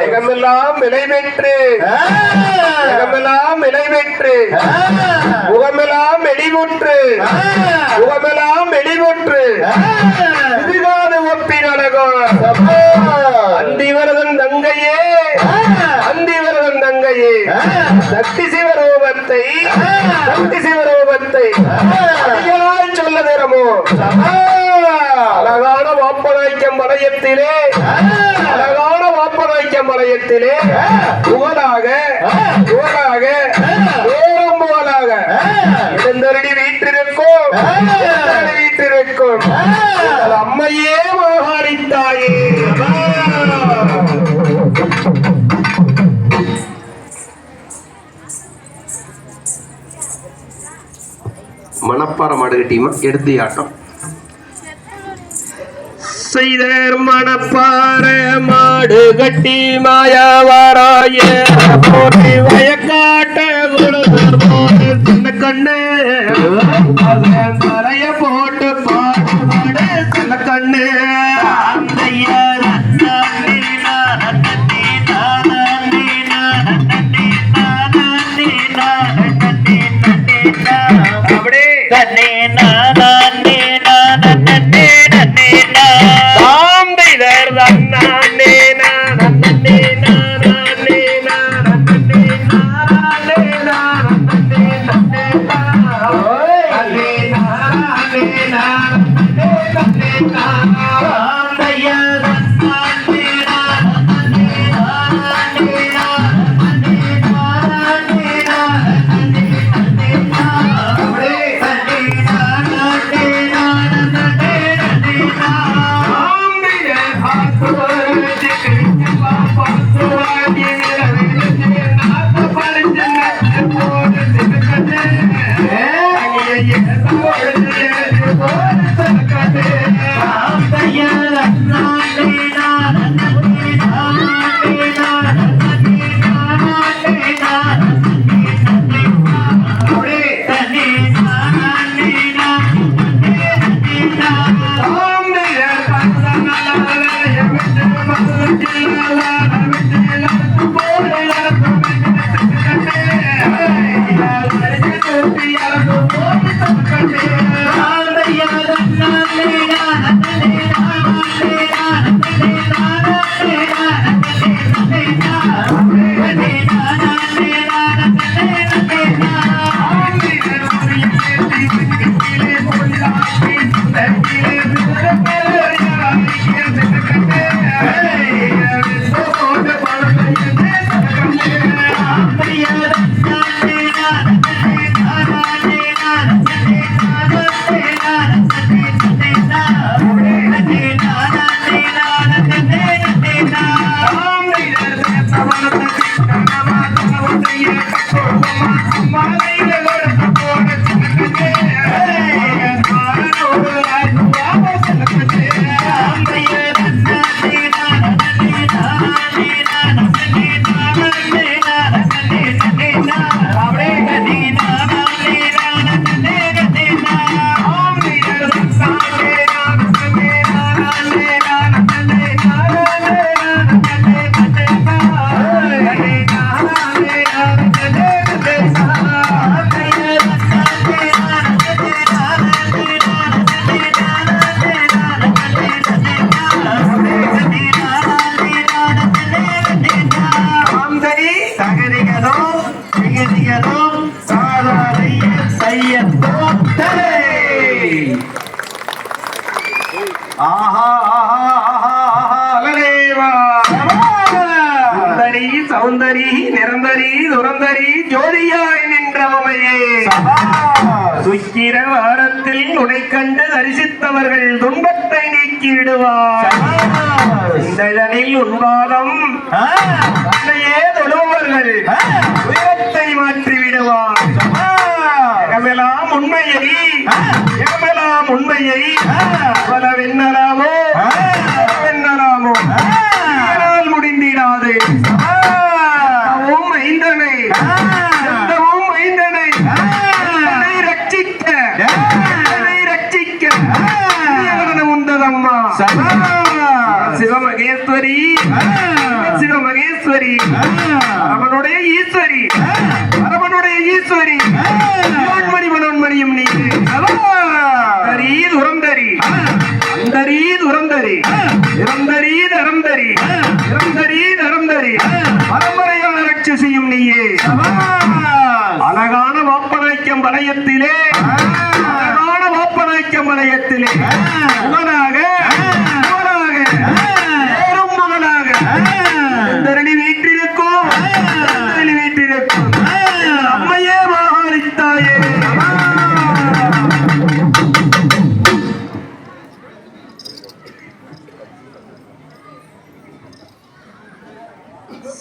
ஜெகமெல்லாம் விலை பெற்று ஜெகமெல்லாம் விலை பெற்று முகமெல்லாம் வெளிமுற்று முகமெல்லாம் வெளிமுற்று இதுகாது ஒப்பி நடக்கும் அந்திவரதன் தங்கையே அந்திவரதன் தங்கையே சக்தி சிவரூபத்தை சக்தி சிவரூபத்தை சொல்ல தரமோ அழகான வாப்பநாய்க்கம் அழகான ஆலயத்திலே புகழாக புகழாக நேரம் புகழாக இருந்தரடி வீட்டிருக்கும் இருந்தரடி வீட்டிருக்கும் அம்மையே மகாரித்தாயே. மணப்பாறை மாடு கட்டியுமா எடுத்து ஆட்டம். செய்தர் மணப்பார மாடு கட்டி மாயாவாராய. போட்டி வயக்காட்ட குழுதர் போட்டு கண்ணு. போட்டு சுந்தரி சௌந்தரி நிரந்தரி துரந்தரி ஜோதியாய் நின்றவமையே. சுக்கிர வாரத்தில் உனை கண்டு தரிசித்தவர்கள் துன்பத்தை நீக்கிவிடுவார் இந்த இதனில் உன்வாதம் தன்னையே தொழுபவர்கள் உயரத்தை மாற்றி விடுவார் உண்மையை ஜெகமெல்லாம் உண்மையை பல வெண்ணலாமோ சிவ மகேஸ்வரி அவனுடைய ஈஸ்வரி. அரவனுடைய ஈஸ்வரி. மனோன்மணி மனோன்மணியும் நீ. தரி துரந்தரி அந்தரி துரந்தரி நிரந்தரி நரந்தரி நிரந்தரி நரந்தரி பரம்பரையான ரட்சி செய்யும் நீயே அழகான வாப்பநாய்க்கம் வலயத்திலே அழகான வாப்பநாய்க்கம் வலயத்திலே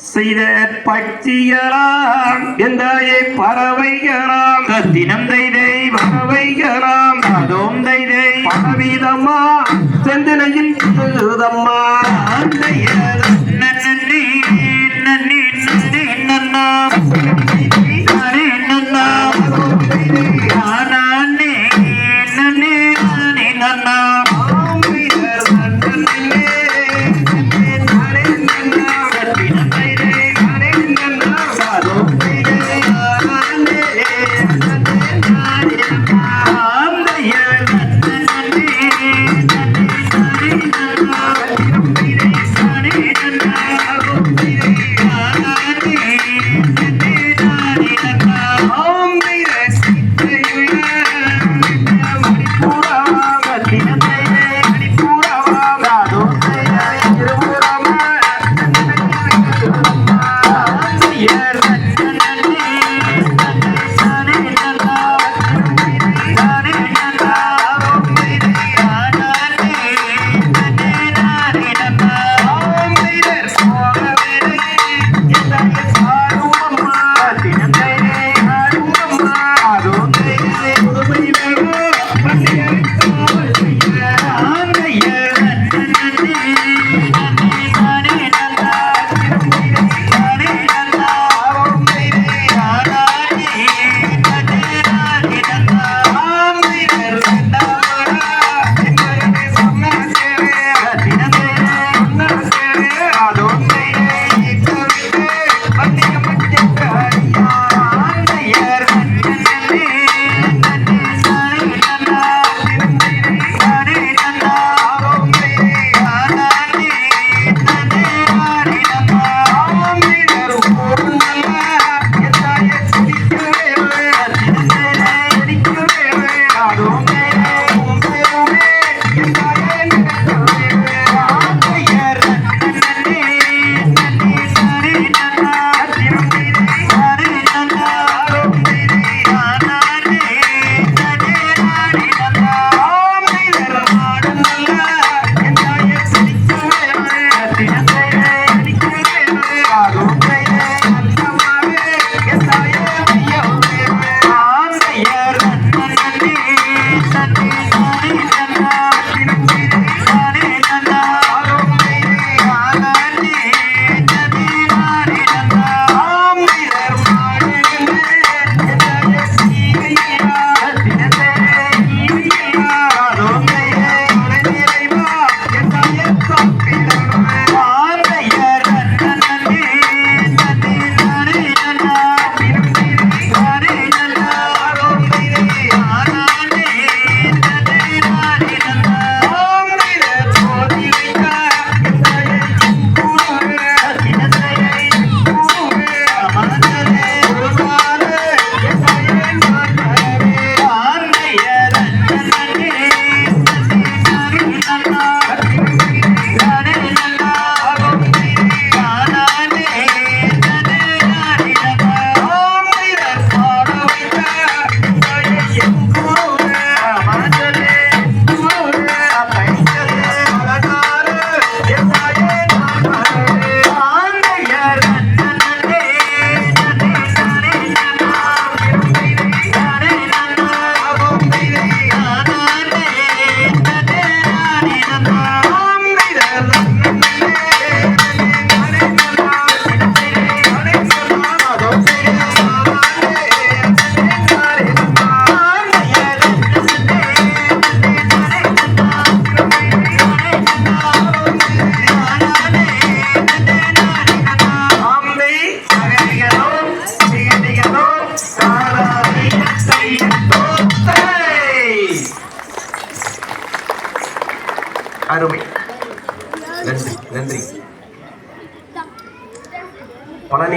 செய்த பட்சியலாம் எந்தாயே பறவைகளாம் தினம் தைதை பறவைகளாம் அதோம் தைதை பலவிதமா செந்தனையில் எழுதம்மா நன்னி நன்னி நன்னி நன்னா நன்னா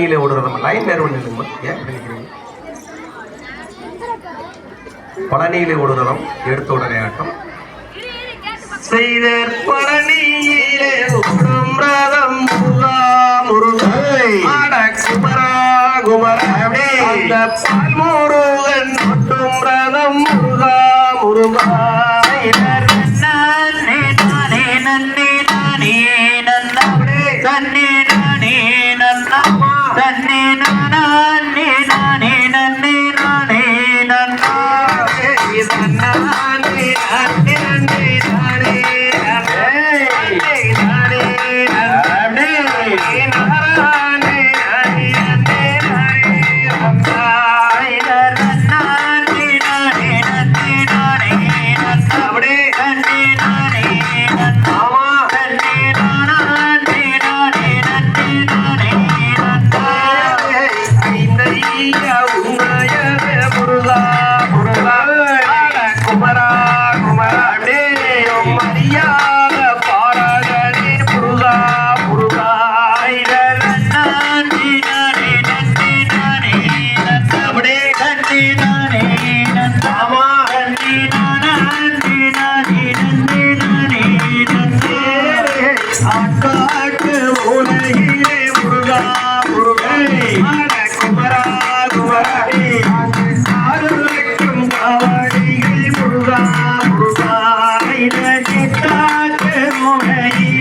பழனியில ஓடுறதம் லைன் வேறு ஒன்று இல்லைங்க ஏன் இப்படி நிக்கிறீங்க? பழனியிலே ஓடுறதம் எடுத்த உடனே ஆட்டம். செய்த பழனியிலே ஓடும் ரதம் முருகா குமரா குமரா முருகன் ரதம் முருகா முருகா. நானே நானே நன்னே நானே நன்னா தன்னே நானே நன்னா Yeah. already